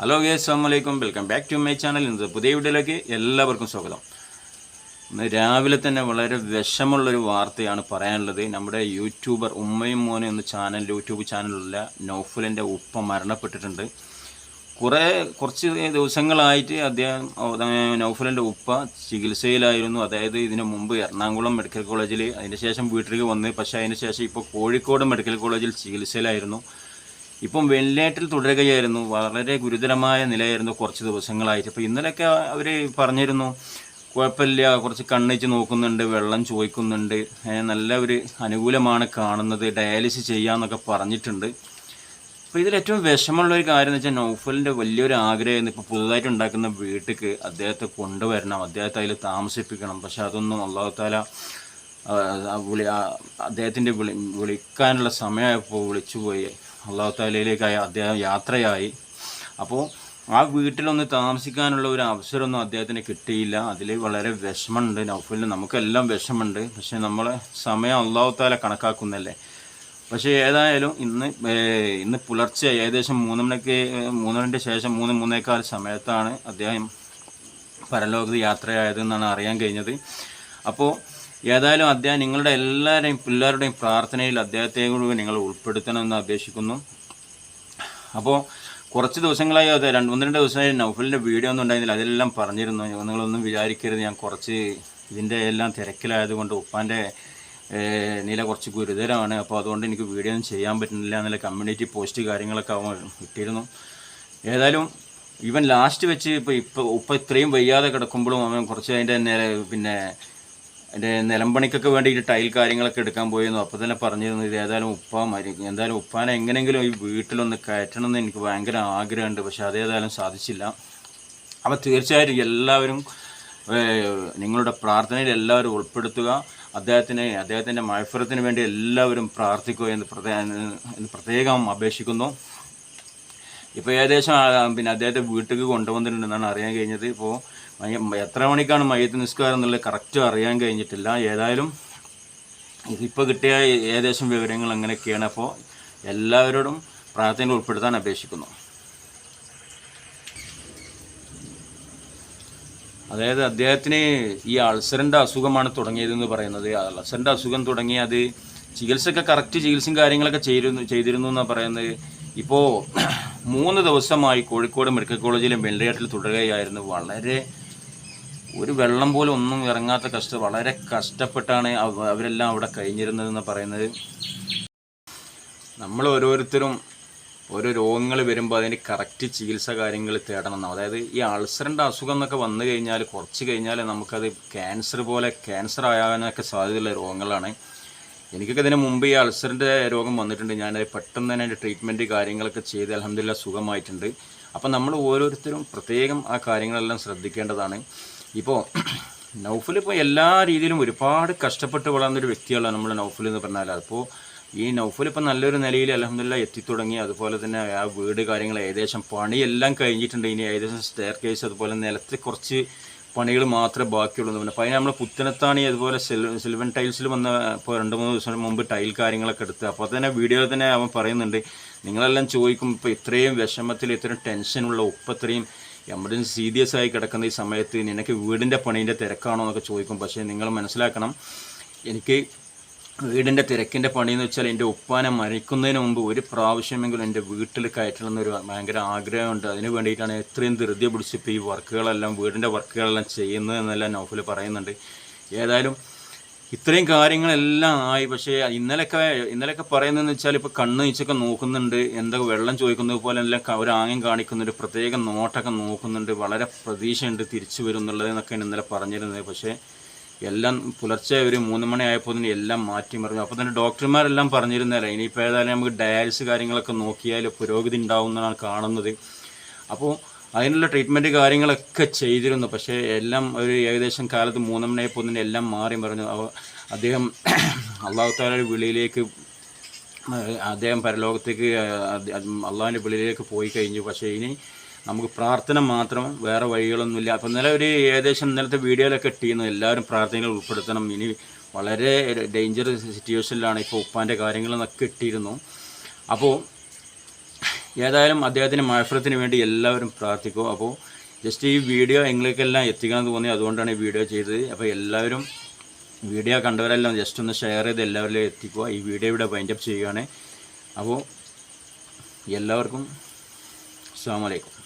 Hello ഗേ അസ്സാമലൈക്കും welcome back to my channel ഇന്നത്തെ പുതിയ വീഡിയോയിലേക്ക് എല്ലാവർക്കും സ്വാഗതം. രാവിലെ തന്നെ വളരെ വിഷമുള്ളൊരു വാർത്തയാണ് പറയാനുള്ളത്. നമ്മുടെ യൂട്യൂബർ ഉമ്മയും മോനും എന്ന ചാനൽ യൂട്യൂബ് ചാനലുള്ള നൗഫലിന്റെ ഉപ്പ മരണപ്പെട്ടിട്ടുണ്ട്. കുറേ കുറച്ച് ദിവസങ്ങളായിട്ട് അദ്ദേഹം നൗഫലിന്റെ ഉപ്പ ചികിത്സയിലായിരുന്നു. അതായത് ഇതിനു മുമ്പ് എറണാകുളം മെഡിക്കൽ കോളേജിൽ അതിന് ശേഷം വീട്ടിലേക്ക് വന്ന് പക്ഷേ അതിന് ശേഷം ഇപ്പോൾ കോഴിക്കോട് മെഡിക്കൽ കോളേജിൽ ചികിത്സയിലായിരുന്നു. ഇപ്പം വെന്റിലേറ്ററിൽ തുടരുകയായിരുന്നു. വളരെ ഗുരുതരമായ നിലയായിരുന്നു കുറച്ച് ദിവസങ്ങളായിട്ട്. അപ്പോൾ ഇന്നലെയൊക്കെ അവർ പറഞ്ഞിരുന്നു കുഴപ്പമില്ല കുറച്ച് കണ്ണിച്ച് നോക്കുന്നുണ്ട് വെള്ളം ചോദിക്കുന്നുണ്ട്. നല്ല ഒരു അനുകൂലമാണ് കാണുന്നത് ഡയാലിസിസ് ചെയ്യാമെന്നൊക്കെ പറഞ്ഞിട്ടുണ്ട്. അപ്പോൾ ഇതിൽ ഏറ്റവും വിഷമമുള്ള ഒരു കാര്യം എന്ന് വെച്ചാൽ നൗഫലിന്റെ വലിയൊരു ആഗ്രഹമായിരുന്നു ഇപ്പോൾ പുതുതായിട്ട് ഉണ്ടാക്കുന്ന വീട്ടിലേക്ക് അദ്ദേഹത്തെ കൊണ്ടുവരണം അദ്ദേഹത്തെ അതിൽ താമസിപ്പിക്കണം. പക്ഷെ അതൊന്നും അള്ളാഹുത്താല വിളി അദ്ദേഹത്തിന്റെ വിളി വിളിക്കാനുള്ള സമയമായപ്പോൾ വിളിച്ചുപോയി അള്ളാഹുത്താലയിലേക്കായി അദ്ദേഹം യാത്രയായി. അപ്പോൾ ആ വീട്ടിലൊന്ന് താമസിക്കാനുള്ള ഒരു അവസരമൊന്നും അദ്ദേഹത്തിന് കിട്ടിയില്ല. അതിൽ വളരെ വിഷമമുണ്ട്. നൗഫലിന് നമുക്കെല്ലാം വിഷമമുണ്ട്. പക്ഷേ നമ്മളെ സമയം അള്ളാഹുത്താല കണക്കാക്കുന്നല്ലേ? പക്ഷേ ഏതായാലും ഇന്ന് ഇന്ന് പുലർച്ചെ ഏകദേശം മൂന്ന് മണിക്ക് മൂന്നരന്റെ ശേഷം മൂന്ന് മൂന്നേക്കാൽ സമയത്താണ് അദ്ദേഹം പരലോകത്ത് യാത്രയായതെന്നാണ് അറിയാൻ കഴിഞ്ഞത്. അപ്പോൾ ഏതായാലും അദ്ദേഹം നിങ്ങളുടെ എല്ലാവരുടെയും പിള്ളേരുടെയും പ്രാർത്ഥനയിൽ അദ്ദേഹത്തെ കൂടി നിങ്ങൾ ഉൾപ്പെടുത്തണമെന്ന് അപേക്ഷിക്കുന്നു. അപ്പോൾ കുറച്ച് ദിവസങ്ങളായി അത് രണ്ട് ഒന്ന് രണ്ട് ദിവസമായി നൗഫലിന്റെ വീഡിയോ ഒന്നും ഉണ്ടായിരുന്നില്ല. അതിലെല്ലാം പറഞ്ഞിരുന്നു. നിങ്ങളൊന്നും വിചാരിക്കരുത്. ഞാൻ കുറച്ച് ഇതിന്റെ എല്ലാം തിരക്കിലായതുകൊണ്ട് ഉപ്പാന്റെ നില കുറച്ച് ഗുരുതരമാണ്. അപ്പോൾ അതുകൊണ്ട് എനിക്ക് വീഡിയോ ഒന്നും ചെയ്യാൻ പറ്റുന്നില്ല എന്നുള്ള കമ്മ്യൂണിറ്റി പോസ്റ്റ് കാര്യങ്ങളൊക്കെ അവൻ ഇട്ടിരുന്നു. ഏതായാലും ഇവൻ ലാസ്റ്റ് വെച്ച് ഇപ്പോൾ ഇപ്പോൾ ഉപ്പ ഇത്രയും വയ്യാതെ കിടക്കുമ്പോഴും അവൻ കുറച്ച് അതിന്റെ നേരെ പിന്നെ അതിന്റെ നിലമ്പണിക്കൊക്കെ വേണ്ടിയിട്ട് ടൈൽ കാര്യങ്ങളൊക്കെ എടുക്കാൻ പോയിരുന്നു. അപ്പോൾ തന്നെ പറഞ്ഞിരുന്നു ഇത് ഏതായാലും ഉപ്പ മരിക്കും എന്തായാലും ഉപ്പാനെ എങ്ങനെയെങ്കിലും ഈ വീട്ടിലൊന്ന് കയറ്റണം എന്ന് എനിക്ക് ഭയങ്കര ആഗ്രഹമുണ്ട്. പക്ഷേ അതേതായാലും സാധിച്ചില്ല. അപ്പോൾ തീർച്ചയായിട്ടും എല്ലാവരും നിങ്ങളുടെ പ്രാർത്ഥനയിൽ എല്ലാവരും ഉൾപ്പെടുത്തുക. അദ്ദേഹത്തിന് അദ്ദേഹത്തിന്റെ മഴഫുരത്തിന് വേണ്ടി എല്ലാവരും പ്രാർത്ഥിക്കുക എന്ന് പ്രത്യേക പ്രത്യേകം അപേക്ഷിക്കുന്നു. ഇപ്പോൾ ഏകദേശം പിന്നെ അദ്ദേഹത്തെ വീട്ടിലേക്ക് കൊണ്ടുവന്നിട്ടുണ്ടെന്നാണ് അറിയാൻ കഴിഞ്ഞത്. ഇപ്പോൾ എത്ര മണിക്കാണ് മയ്യത്ത് നിസ്കാരം എന്നുള്ളത് കറക്റ്റ് അറിയാൻ കഴിഞ്ഞിട്ടില്ല. ഏതായാലും ഇതിപ്പോൾ കിട്ടിയ ഏകദേശം വിവരങ്ങൾ അങ്ങനെയൊക്കെയാണ്. അപ്പോൾ എല്ലാവരോടും പ്രാർത്ഥനയിൽ ഉൾപ്പെടുത്താൻ അപേക്ഷിക്കുന്നു. അതായത് അദ്ദേഹത്തിന് ഈ അൾസറിന്റെ അസുഖമാണ് തുടങ്ങിയതെന്ന് പറയുന്നത്. അൾസറിന്റെ അസുഖം തുടങ്ങി അത് ചികിത്സയൊക്കെ കറക്റ്റ് ചികിത്സയും കാര്യങ്ങളൊക്കെ ചെയ്തിരുന്നു ചെയ്തിരുന്നു എന്നാണ് പറയുന്നത്. ഇപ്പോൾ മൂന്ന് ദിവസമായി കോഴിക്കോട് മെഡിക്കൽ കോളേജിലെ വെന്റിലേറ്ററിൽ തുടരുകയായിരുന്നു. വളരെ ഒരു വെള്ളം പോലും ഒന്നും ഇറങ്ങാത്ത കഷ്ട വളരെ കഷ്ടപ്പെട്ടാണ് അവരെല്ലാം അവിടെ കഴിഞ്ഞിരുന്നതെന്ന് പറയുന്നത്. നമ്മൾ ഓരോരുത്തരും ഓരോ രോഗങ്ങൾ വരുമ്പോൾ അതിന് കറക്റ്റ് ചികിത്സ കാര്യങ്ങൾ തേടണം. അതായത് ഈ അൾസറിന്റെ അസുഖം എന്നൊക്കെ വന്നു കഴിഞ്ഞാൽ കുറച്ച് കഴിഞ്ഞാൽ നമുക്കത് ക്യാൻസർ പോലെ ക്യാൻസർ ആകാനൊക്കെ സാധ്യതയുള്ള രോഗങ്ങളാണ്. എനിക്കൊക്കെ ഇതിന് മുമ്പ് ഈ അൾസറിന്റെ രോഗം വന്നിട്ടുണ്ട്. ഞാൻ പെട്ടെന്ന് തന്നെ അതിന്റെ ട്രീറ്റ്മെന്റ് കാര്യങ്ങളൊക്കെ ചെയ്ത് അലഹമില്ല സുഖമായിട്ടുണ്ട്. അപ്പം നമ്മൾ ഓരോരുത്തരും പ്രത്യേകം ആ കാര്യങ്ങളെല്ലാം ശ്രദ്ധിക്കേണ്ടതാണ്. ഇപ്പോൾ നൗഫൽ ഇപ്പോൾ എല്ലാ രീതിയിലും ഒരുപാട് കഷ്ടപ്പെട്ട് വളർന്നൊരു വ്യക്തിയാണ് നമ്മൾ നൗഫൽ എന്ന് പറഞ്ഞാൽ അപ്പോൾ ഈ നൗഫൽ ഇപ്പം നല്ലൊരു നിലയിൽ അലഹമില്ല എത്തിത്തുടങ്ങി. അതുപോലെ തന്നെ ആ വീട് കാര്യങ്ങൾ ഏകദേശം പണിയെല്ലാം കഴിഞ്ഞിട്ടുണ്ട്. ഇനി ഏകദേശം സ്റ്റെയർ കേസ് അതുപോലെ നിലത്തെ കുറച്ച് പണികൾ മാത്രമേ ബാക്കിയുള്ളൂ. പിന്നെ അപ്പോൾ അതിന് നമ്മൾ പുത്തനത്താണി അതുപോലെ സിൽ സിൽവൻ ടൈൽസിൽ വന്ന ഇപ്പോൾ രണ്ട് മൂന്ന് ദിവസം മുമ്പ് ടൈൽ കാര്യങ്ങളൊക്കെ എടുത്ത്. അപ്പോൾ തന്നെ വീഡിയോയിൽ തന്നെ അവൻ പറയുന്നുണ്ട് നിങ്ങളെല്ലാം ചോദിക്കും ഇപ്പോൾ ഇത്രയും വിഷമത്തിൽ ഇത്രയും ടെൻഷനുള്ള ഉപ്പ് ഇത്രയും എമർജൻസി സീരിയസ് ആയി കിടക്കുന്ന ഈ സമയത്ത് നിനക്ക് വീടിന്റെ പണീന്റെ തിരക്കാണോ എന്നൊക്കെ ചോദിക്കും. പക്ഷേ നിങ്ങൾ മനസ്സിലാക്കണം എനിക്ക് വീടിന്റെ തിരക്കിന്റെ പണിയെന്ന് വെച്ചാൽ എന്റെ ഉപ്പാനെ മരിക്കുന്നതിന് മുമ്പ് ഒരു പ്രാവശ്യമെങ്കിലും എന്റെ വീട്ടിൽ കയറ്റണം എന്നൊരു ഭയങ്കര ആഗ്രഹമുണ്ട്. അതിന് വേണ്ടിയിട്ടാണ് എത്രയും ധൃതി പിടിച്ചിപ്പോൾ ഈ വർക്കുകളെല്ലാം വീടിന്റെ വർക്കുകളെല്ലാം ചെയ്യുന്നത് എന്നെല്ലാം നൗഫൽ പറയുന്നുണ്ട്. ഏതായാലും ഇത്രയും കാര്യങ്ങളെല്ലാം ആയി. പക്ഷേ ഇന്നലെയൊക്കെ ഇന്നലെയൊക്കെ പറയുന്നതെന്ന് വെച്ചാൽ ഇപ്പോൾ കണ്ണ് ഈച്ചൊക്കെ നോക്കുന്നുണ്ട്. എന്തൊക്കെ വെള്ളം ചോദിക്കുന്നത് പോലെ എല്ലാം ഒരു ആംഗ്യം കാണിക്കുന്നുണ്ട്. പ്രത്യേക നോട്ടൊക്കെ നോക്കുന്നുണ്ട്. വളരെ പ്രതീക്ഷയുണ്ട് തിരിച്ചു വരും എന്നുള്ളത് ഇന്നലെ പറഞ്ഞിരുന്നത്. പക്ഷേ എല്ലാം പുലർച്ചെ ഒരു മൂന്ന് മണിയായപ്പോൾ തന്നെ എല്ലാം മാറ്റി മറിഞ്ഞു. അപ്പോൾ തന്നെ ഡോക്ടർമാരെല്ലാം പറഞ്ഞിരുന്നല്ലേ ഇനിയിപ്പോൾ ഏതായാലും നമുക്ക് ഡയാലിസ് കാര്യങ്ങളൊക്കെ നോക്കിയാൽ പുരോഗതി ഉണ്ടാവും എന്നാണ് കാണുന്നത്. അപ്പോൾ അതിനുള്ള ട്രീറ്റ്മെന്റ് കാര്യങ്ങളൊക്കെ ചെയ്തിരുന്നു. പക്ഷേ എല്ലാം ഒരു ഏകദേശം കാലത്ത് മൂന്ന് പൊന്നിന് എല്ലാം മാറി മറിഞ്ഞു. അവ അദ്ദേഹം അള്ളാഹുത്താലയുടെ വിളിയിലേക്ക് അദ്ദേഹം പരലോകത്തേക്ക് അള്ളാഹിന്റെ വിളിയിലേക്ക് പോയി കഴിഞ്ഞു. പക്ഷേ ഇനി നമുക്ക് പ്രാർത്ഥന മാത്രം വേറെ വഴികളൊന്നുമില്ല. അപ്പം ഇന്നലെ ഒരു ഏകദേശം ഇന്നലത്തെ വീഡിയോയിലൊക്കെ ഇട്ടിരുന്നു. എല്ലാവരും പ്രാർത്ഥനയിൽ ഉൾപ്പെടുത്തണം. ഇനി വളരെ ഡേഞ്ചറസ് സിറ്റുവേഷനിലാണ് ഇപ്പോൾ ഉപ്പാന്റെ കാര്യങ്ങളെന്നൊക്കെ ഇട്ടിരുന്നു. അപ്പോൾ ഏതായാലും അദ്ദേഹത്തിന്റെ മഴഫലത്തിന് വേണ്ടി എല്ലാവരും പ്രാർത്ഥിക്കും അപ്പോൾ ജസ്റ്റ് ഈ വീഡിയോ എങ്ങളിലേക്കെല്ലാം എത്തിക്കാൻ തോന്നി. അതുകൊണ്ടാണ് ഈ വീഡിയോ ചെയ്തത്. അപ്പോൾ എല്ലാവരും വീഡിയോ കണ്ടവരെല്ലാം ജസ്റ്റ് ഒന്ന് ഷെയർ ചെയ്ത് എല്ലാവരിലും എത്തിക്കുക. ഈ വീഡിയോ ഇവിടെ വൈൻഡപ്പ് ചെയ്യുകയാണ്. അപ്പോൾ എല്ലാവർക്കും അസ്സാം വലൈക്കും